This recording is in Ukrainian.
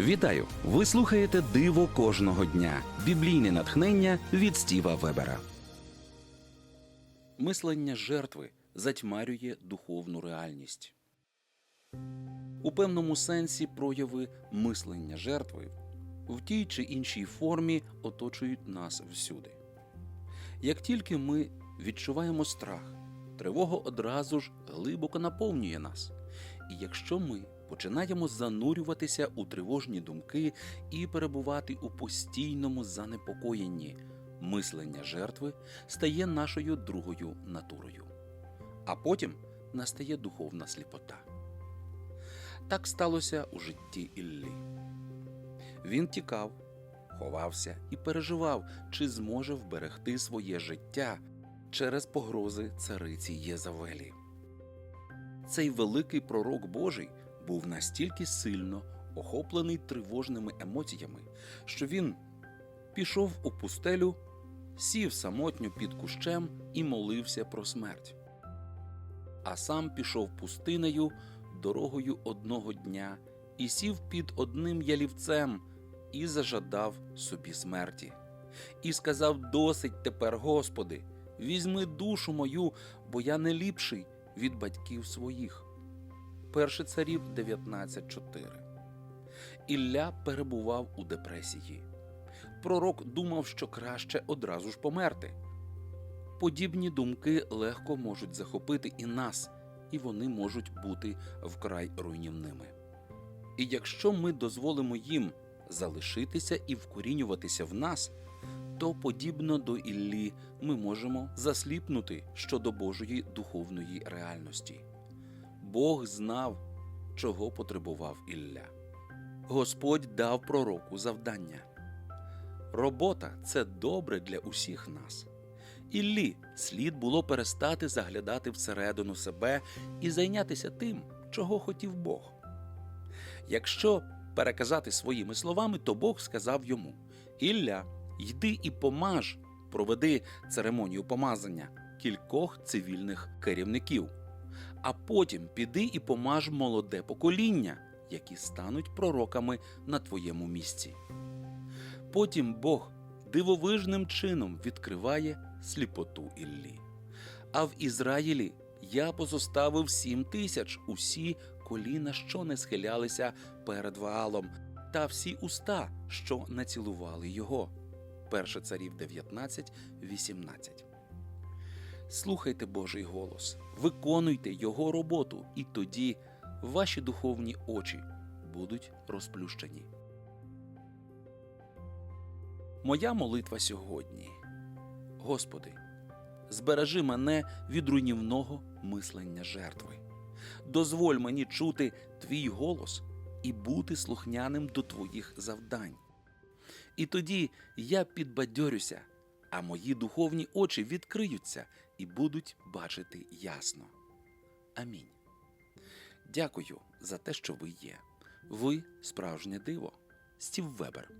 Вітаю! Ви слухаєте Диво кожного дня. Біблійне натхнення від Стіва Вебера. Мислення жертви затьмарює духовну реальність. У певному сенсі прояви мислення жертви в тій чи іншій формі оточують нас всюди. Як тільки ми відчуваємо страх, тривога одразу ж глибоко наповнює нас. І якщо ми починаємо занурюватися у тривожні думки і перебувати у постійному занепокоєнні, мислення жертви стає нашою другою натурою. А потім настає духовна сліпота. Так сталося у житті Іллі. Він тікав, ховався і переживав, чи зможе вберегти своє життя через погрози цариці Єзавелі. Цей великий пророк Божий був настільки сильно охоплений тривожними емоціями, що він пішов у пустелю, сів самотньо під кущем і молився про смерть. А сам пішов пустинею дорогою одного дня і сів під одним ялівцем і зажадав собі смерті. І сказав: Досить тепер, Господи, візьми душу мою, бо я не ліпший від батьків своїх. Перше царів 19.4. Ілля перебував у депресії. Пророк думав, що краще одразу ж померти. Подібні думки легко можуть захопити і нас, і вони можуть бути вкрай руйнівними. І якщо ми дозволимо їм залишитися і вкорінюватися в нас, то подібно до Іллі ми можемо засліпнути щодо Божої духовної реальності. Бог знав, чого потребував Ілля. Господь дав пророку завдання. Робота це добре для усіх нас. Іллі слід було перестати заглядати всередину себе і зайнятися тим, чого хотів Бог. Якщо переказати своїми словами, то Бог сказав йому: Ілля, йди і помаж, проведи церемонію помазання кількох цивільних керівників, а потім піди і помаж молоде покоління, які стануть пророками на твоєму місці. Потім Бог дивовижним чином відкриває сліпоту Іллі. А в Ізраїлі я позоставив сім тисяч усі коліна, що не схилялися перед Ваалом, та всі уста, що не цілували його. Перше царів 19, 18. Слухайте Божий голос, виконуйте Його роботу, і тоді ваші духовні очі будуть розплющені. Моя молитва сьогодні. Господи, збережи мене від руйнівного мислення жертви. Дозволь мені чути твій голос і бути слухняним до твоїх завдань. І тоді я підбадьорюся, а мої духовні очі відкриються і будуть бачити ясно. Амінь. Дякую за те, що ви є. Ви справжнє диво. Стів Вебер.